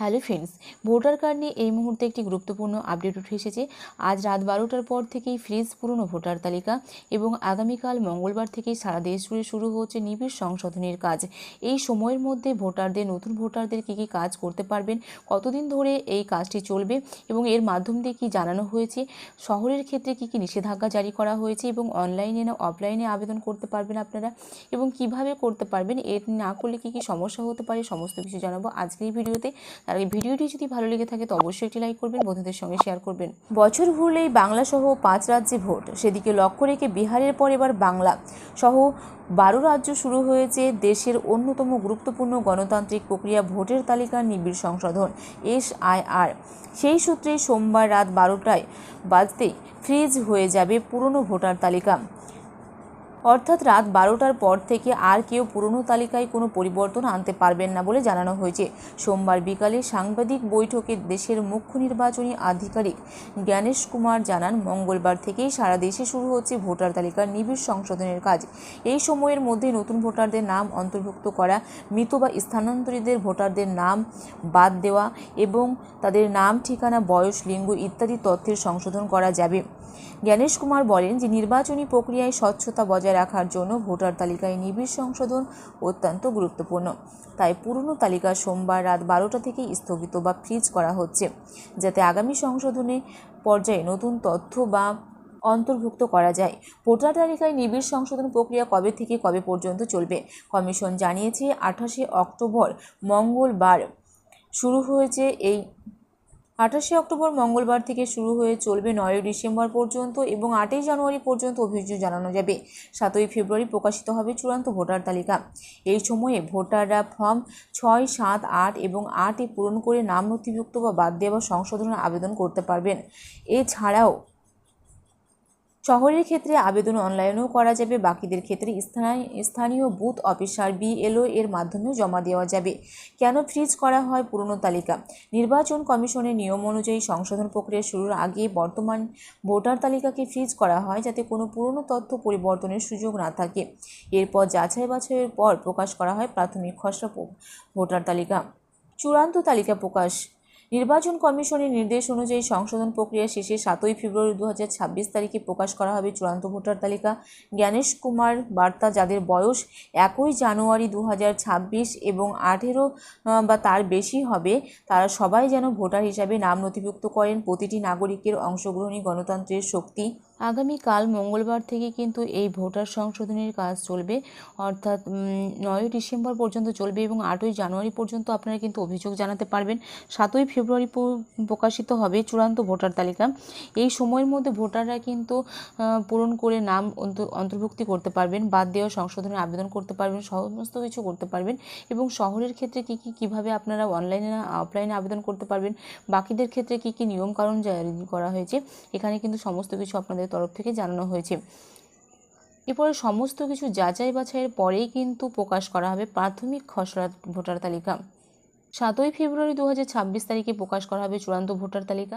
Hello friends voter card নিয়ে এই মুহূর্তে একটি গুরুত্বপূর্ণ আপডেট উঠে এসেছে। আজ রাত বারোটার পর থেকেই ফ্রিজ পুরনো ভোটার তালিকা এবং আগামীকাল মঙ্গলবার থেকেই সারা দেশ জুড়ে শুরু হচ্ছে নিবিড় সংশোধনের কাজ। এই সময়ের মধ্যে ভোটারদের, নতুন ভোটারদের কী কী কাজ করতে পারবেন, কতদিন ধরে এই কাজটি চলবে এবং এর মাধ্যম দিয়ে কী জানানো হয়েছে, শহরের ক্ষেত্রে কী কী নিষেধাজ্ঞা জারি করা হয়েছে এবং অনলাইনে না অফলাইনে আবেদন করতে পারবেন আপনারা এবং কীভাবে করতে পারবেন এর না করলে কী কী সমস্যা হতে পারে, সমস্ত কিছু জানাব আজকের ভিডিওতে। তার এই ভিডিওটি যদি ভালো লেগে থাকে, তো অবশ্যই একটি লাইক করবেন, বন্ধুদের সঙ্গে শেয়ার করবেন। বছর ঘুরলেই বাংলা সহ পাঁচ রাজ্যে ভোট। সেদিকে লক্ষ্য রেখে বিহারের পর এবার বাংলা। সহ বারো রাজ্য শুরু হয়েছে দেশের অন্যতম গুরুত্বপূর্ণ গণতান্ত্রিক প্রক্রিয়া ভোটের তালিকার নিবিড় সংশোধন এসআইআর সেই সূত্রে সোমবার রাত বারোটায় বাজতেই ফ্রিজ হয়ে যাবে পুরনো ভোটার তালিকা। অর্থাৎ রাত বারোটার পর থেকে আর কেউ পুরনো তালিকায় কোনো পরিবর্তন আনতে পারবেন না বলে জানানো হয়েছে। সোমবার বিকালে সাংবাদিক বৈঠকে দেশের মুখ্য নির্বাচনী আধিকারিক জ্ঞানেশ কুমার জানান, মঙ্গলবার থেকেই সারা দেশে শুরু হচ্ছে ভোটার তালিকার নিবিড় সংশোধনের কাজ। এই সময়ের মধ্যে নতুন ভোটারদের নাম অন্তর্ভুক্ত করা, মৃত বা স্থানান্তরিতদের ভোটারদের নাম বাদ দেওয়া এবং তাদের নাম, ঠিকানা, বয়স, লিঙ্গ ইত্যাদি তথ্যের সংশোধন করা যাবে। জ্ঞানেশ কুমার বলেন যে, নির্বাচনী প্রক্রিয়ায় স্বচ্ছতা বজায় রাখার জন্য ভোটার তালিকায় নিবিড় সংশোধন অত্যন্ত গুরুত্বপূর্ণ। তাই পুরনো তালিকা সোমবার রাত বারোটা থেকেই স্থগিত বা ফ্রিজ করা হচ্ছে, যাতে আগামী সংশোধনে পর্যায়ে নতুন তথ্য বা অন্তর্ভুক্ত করা যায়। ভোটার তালিকায় নিবিড় সংশোধন প্রক্রিয়া কবে থেকে কবে পর্যন্ত চলবে? কমিশন জানিয়েছে, আঠাশে অক্টোবর মঙ্গলবার শুরু হয়েছে এই আঠাশে অক্টোবর মঙ্গলবার থেকে শুরু হয়ে চলবে নয়ই ডিসেম্বর পর্যন্ত এবং আটই জানুয়ারি পর্যন্ত অভিযোগ জানানো যাবে। সাতই ফেব্রুয়ারি প্রকাশিত হবে চূড়ান্ত ভোটার তালিকা। এই সময়ে ভোটাররা ফর্ম ছয়, সাত, আট এবং আটে পূরণ করে নাম নথিভুক্ত বা বাদ দেওয়া সংশোধনের আবেদন করতে পারবেন। এছাড়াও শহরের ক্ষেত্রে আবেদন অনলাইনেও করা যাবে, বাকিদের ক্ষেত্রে স্থানীয় বুথ অফিসার বিএলও এর মাধ্যমেও জমা দেওয়া যাবে। কেন ফ্রিজ করা হয় পুরনো তালিকা? নির্বাচন কমিশনের নিয়ম অনুযায়ী সংশোধন প্রক্রিয়া শুরুর আগে বর্তমান ভোটার তালিকাকে ফ্রিজ করা হয় যাতে কোনো পুরনো তথ্য পরিবর্তনের সুযোগ না থাকে। এরপর যাচাই বাছাইয়ের পর প্রকাশ করা হয় প্রাথমিক খসড়া ভোটার তালিকা। চূড়ান্ত তালিকা প্রকাশ নির্বাচন কমিশনের নির্দেশ অনুযায়ী সংশোধন প্রক্রিয়া শেষে সাতই ফেব্রুয়ারি দু তারিখে প্রকাশ করা হবে চূড়ান্ত ভোটার তালিকা। জ্ঞানেশ কুমার বার্তা, যাদের বয়স একই জানুয়ারি দু এবং আঠেরো বা তার বেশি হবে, তারা সবাই যেন ভোটার হিসাবে নাম নথিভুক্ত করেন। প্রতিটি নাগরিকের অংশগ্রহণই গণতন্ত্রের শক্তি। আগামীকাল মঙ্গলবার থেকে কিন্তু এই ভোটার সংশোধনের কাজ চলবে। অর্থাৎ নয়ই ডিসেম্বর পর্যন্ত চলবে এবং আটই জানুয়ারি পর্যন্ত আপনারা কিন্তু অভিযোগ জানাতে পারবেন। সাতই ফেব্রুয়ারি প্রকাশিত হবে চূড়ান্ত ভোটার তালিকা। এই সময়ের মধ্যে ভোটাররা কিন্তু পূরণ করে নাম অন্ত- অন্তর্ভুক্তি করতে পারবেন, বাদ দেওয়া সংশোধনের আবেদন করতে পারবেন, সমস্ত কিছু করতে পারবেন এবং শহরের ক্ষেত্রে কী কী, কীভাবে আপনারা অনলাইনে না, অফলাইনে আবেদন করতে পারবেন, বাকিদের ক্ষেত্রে কী কী নিয়মকানুন জারি করা হয়েছে, এখানে কিন্তু সমস্ত কিছু আপনাদের তরফ থেকে জানানো হয়েছে। এরপরে সমস্ত কিছু যাচাই বাছাইয়ের পরেই কিন্তু প্রকাশ করা হবে প্রাথমিক খসড়া ভোটার তালিকা। সাতই ফেব্রুয়ারি দু হাজার ছাব্বিশ তারিখে প্রকাশ করা হবে চূড়ান্ত ভোটার তালিকা।